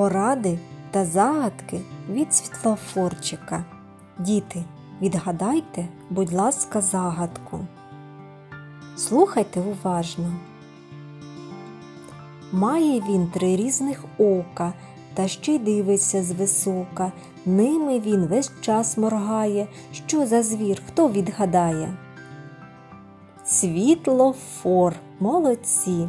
Поради та загадки від світлофорчика. Діти, відгадайте, будь ласка, загадку. Слухайте уважно. Має він три різних ока, та ще й дивиться звисока. Ними він весь час моргає. Що за звір, хто відгадає? Світлофор, молодці.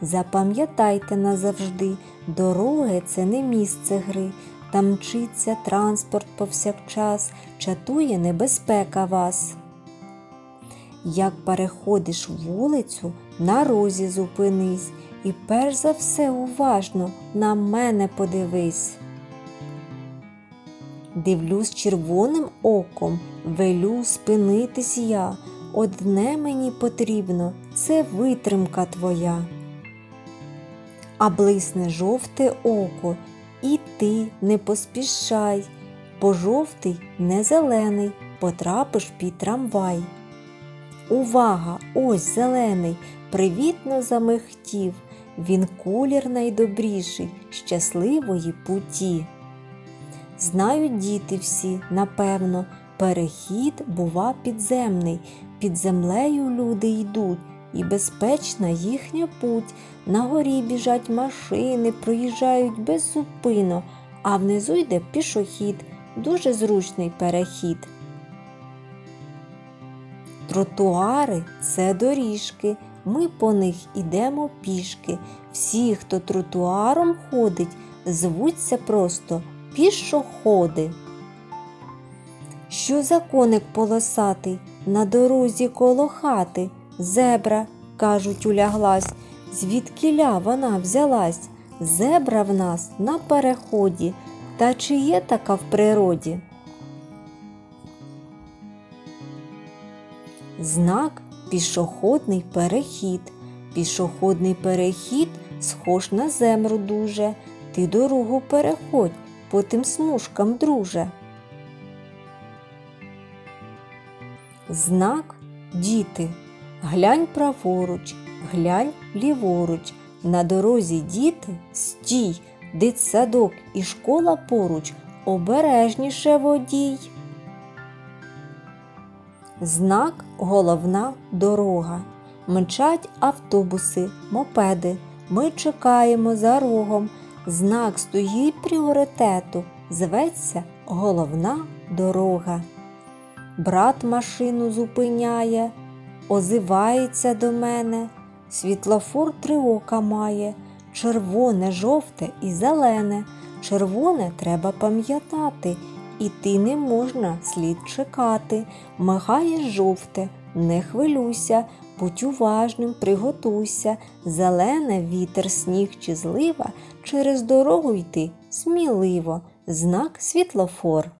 Запам'ятайте назавжди, дороги це не місце гри, там мчиться транспорт повсякчас, чатує небезпека вас. Як переходиш вулицю, на розі зупинись, і перш за все уважно на мене подивись. Дивлюсь червоним оком, велю спинитись я. Одне мені потрібно це витримка твоя. А блисне жовте око, і ти не поспішай, бо жовтий не зелений, потрапиш під трамвай. Увага! Ось зелений, привітно замихтів, він колір найдобріший, щасливої путі. Знають діти всі, напевно, перехід бува підземний, під землею люди йдуть, і безпечна їхня путь. На горі біжать машини, проїжджають беззупинно, а внизу йде пішохід, дуже зручний перехід. Тротуари це доріжки, ми по них ідемо пішки. Всі, хто тротуаром ходить, звуться просто пішоходи. Що за коник полосатий на дорозі коло хати? Зебра, кажуть, уляглась, звідкіля вона взялась. Зебра в нас на переході. Та чи є така в природі? Знак пішохідний перехід. Пішохідний перехід схож на землю дуже. Ти дорогу переходь по тим смужкам, друже. Знак діти. Глянь праворуч, глянь ліворуч. На дорозі діти стій, дитсадок і школа поруч, обережніше водій. Знак головна дорога. Мчать автобуси, мопеди. Ми чекаємо за рогом. Знак стоїть пріоритету. Зветься головна дорога. Брат машину зупиняє, озивається до мене. Світлофор три ока має, червоне, жовте і зелене. Червоне треба пам'ятати, іти не можна слід чекати. Мигає жовте, не хвилюйся, будь уважним, приготуйся. Зелене вітер, сніг чи злива, через дорогу йти сміливо, знак світлофор.